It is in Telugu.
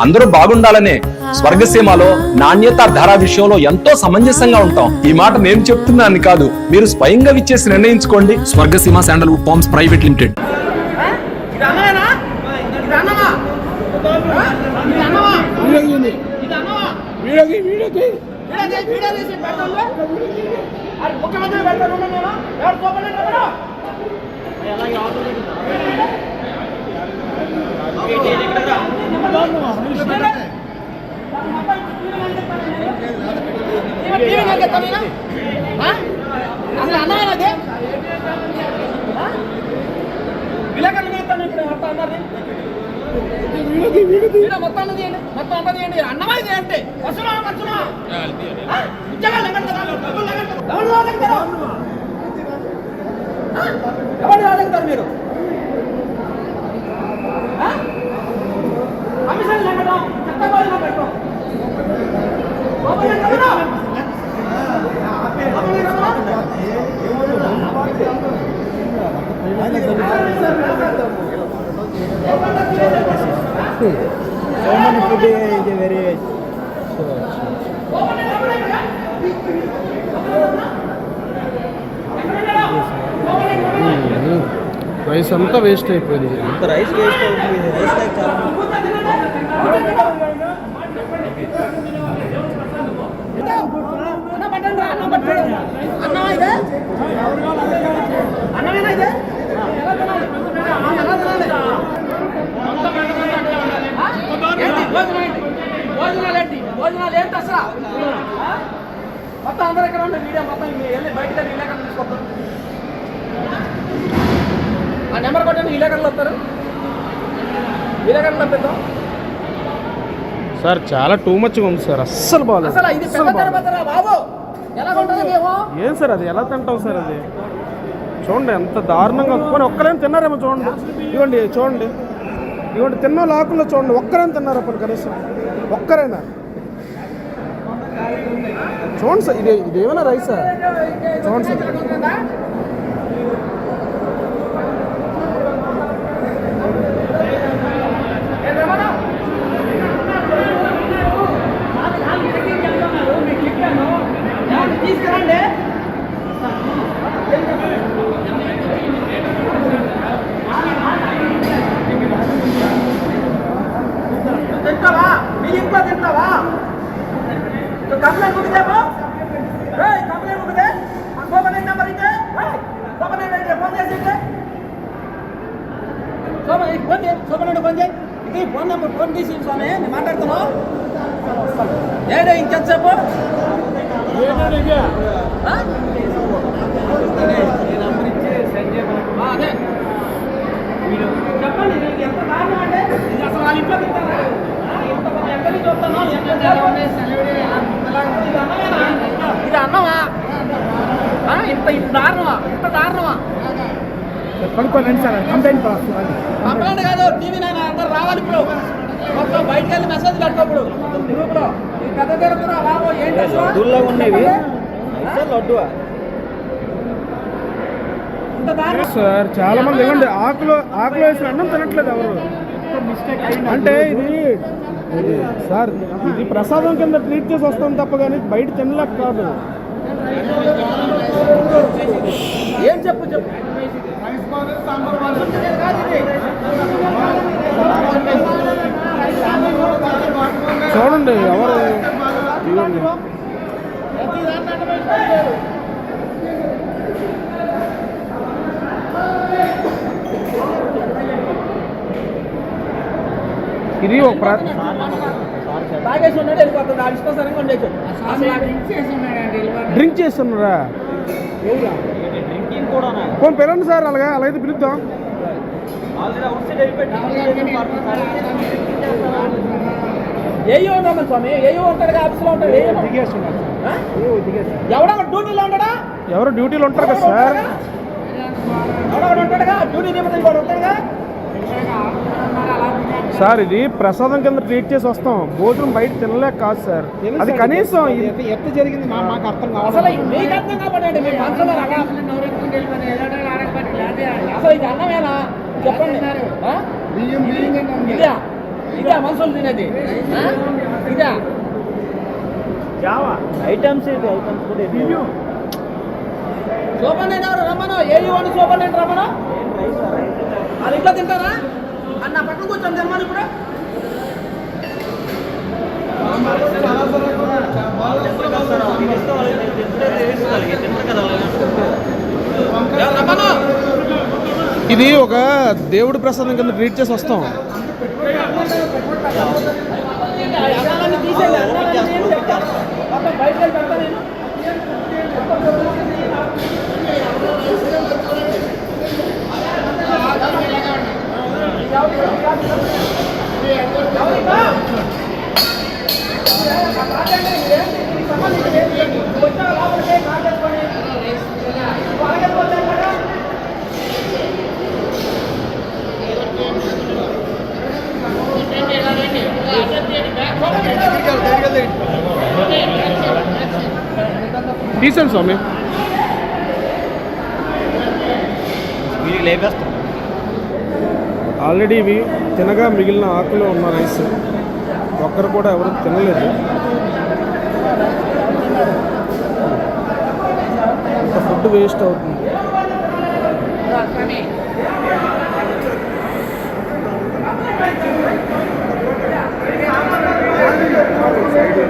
అందరూ బాగుండాలనే స్వర్గసీమలో నాణ్యత ధర విషయంలో ఎంతో సమంజసంగా ఉంటాం. ఈ మాట నేను చెప్తున్నాను కాదు మీరు స్వయంగా విచ్చేసి నిర్ణయించుకోండి. Swargaseema sandalwood farms private limited. ఇది అన్నమేనా ఇది అన్నమా ఆ? ఇది అన్నమా ఇది అన్నమా వీడియో చేసి వీడియో చేసి పెడతాను అది ముఖ్యమంత్రి పెడతాను నేను ఎవరు చూపలేదు ఎవరు అసలు అది? విలేకరులు చేస్తాను ఇప్పుడు మొత్తం వీడియో మొత్తం అన్నది ఏంటి? మొత్తం అన్నది ఏంటి? అన్నమా ఇది అంటే వస్తున్నా. వస్తున్నా ఉద్యోగాలు? ఎవరు రాగలుగుతారు మీరు? రైస్ అంతా వేస్ట్ అయిపోయింది. రైస్ వేస్ట్ అవుతుంది. రైస్ ట్యాగ్ చాలా అన్న పట్టండి రా, అన్నం పట్టుకోండి. అన్నమా ఇదే? అన్నమేనా ఇదే? ఎలా తినాలి? ఆ, ఎలా తినాలి? ఆ? ఏంటి? భోజనం ఏంటి? భోజనాలు ఏంటి? భోజనాలు ఏంటి అసలు ఆ? మొత్తం అందరు ఇక్కడ ఉండే మీడియా మొత్తం ఇవి వెళ్ళి బయటకు వెళ్ళి విలేకరులు తీసుకొస్తారు ఆ నెంబర్ కొట్టండి విలేకరులు వస్తారు విలేకరులు పంపిద్దాం సార్ చాలా టూ మచ్గా ఉంది సార్ అస్సలు బాగాలేదు అసలు ఇది పెద్ద తిరుపతిరా బాబు ఎలా ఉంటుంది మేము ఏం సార్ అది ఎలా తింటాం సార్ అది చూడండి ఎంత దారుణంగా పోనీ ఒక్కరేం తిన్నారేమో చూడండి ఇవ్వండి చూడండి ఇవ్వండి తిన్న లాకుండా చూడండి ఒక్కరేం తిన్నారా పోనీ కనీసం ఒక్కరైనా చూడండి సార్ ఇది ఇది ఏమైనా రైసా చూడండి సార్ తీసుకురండి తింటావా మీ ఇంట్లో తింటావా కంప్లైంట్ ముగిదేమో కంప్లైంట్ ముగిదే సోమనే నెంబర్ ఇదే సోమనే ఫోన్ చేసి ఇదే సోమ ఫోన్ చేయి సోమనే ఫోన్ చేయి ఇది ఫోన్ తీసి స్వామి? నేను మాట్లాడుతున్నావు ఏడే ఇంకెంతసేపు? అదే. చెప్పండి ఇది ఎంత దారుణం అంటే అసలు వాళ్ళ ఇంట్లో తింటారా? ఎంత ఎక్కడి నుంచి ఇది. అన్నమా? ఇంత ఇంత దారుణమా? ఇంత దారుణమా? కనుక్కోండి సార్. కంప్లైంట్ కంప్లైంట్ కాదు టీవీ నైన్ అందరు రావాలి ఇప్పుడు. మొత్తం బయటికి వెళ్ళి మెసేజ్ కట్టుకోప్పుడు గ్రూప్లో ఈ పెద్ద బాబు ఏంటి సార్ చాలా మంది ఇవ్వండి. ఆకులు ఆకులు వేసిన అన్నం తినట్లేదు ఎవరు? అంటే ఇది ఇది సార్ ఇది ప్రసాదం కింద ట్రీట్ చేసి వస్తాం తప్ప కానీ బయట తినలేక కాదు. ఏం చెప్పు చెప్పు. చూడండి ఎవరు? ఇది ఒక డ్రింక్ చేస్తున్నారా పోనీ పిల్లండి సార్ అలాగా అలాగైతే పిలుద్దాం. ఆల్రెడీ అవుట్ సైడ్ వెళ్ళిపెట్టి ఏయో ఉన్నామని స్వామి? ఏయో ఉంటాడు ఆఫీస్లో ఉంటాడు? ఏయో ఆ? ఎవడో డ్యూటీలో ఉంటాడా? ఎవరు డ్యూటీలో ఉంటారు కదా సార్? ఎవడో ఉంటాడుగా? డ్యూటీ నిమిత్తం కూడా ఉంటాడుగా? సార్ ఇది ప్రసాదం కింద ట్రీట్ చేసి వస్తాం. భోజనం బయట తినలేక కాదు సార్. అది కనీసం ఇది- ఎట్ట జరిగింది? మాకు అర్థం రకం అసలు ఇది అన్నమేనా చెప్పండి. ఆ? ఇదా మనుషులు తినేది? ఇదా. ఐటమ్స్ ఇది ఐటమ్స్ కూడా ఇది. సూపర్ ఎవరు రమ్మను? ఏ ఇవ్వండి సూపర్ రమ్మను? అది ఇంట్లో తింటారా? అన్న పక్కన కూర్చొని తినమని ఇప్పుడు. ఇది ఒక దేవుడి ప్రసాదం కింద ట్రీట్ చేసి వస్తాం. అన్నాలన్నీ తీసేయండి అన్నాలన్నీ ఏం చెప్తా మొత్తం బయటకు వెళ్ళి పెడతా నేను తీసాను స్వామి ఆల్రెడీ ఇవి తినగా మిగిలిన ఆకులో ఉన్న రైస్. ఒక్కరు కూడా ఎవరు తినలేదు. ఫుడ్ వేస్ట్ అవుతుంది. சைடு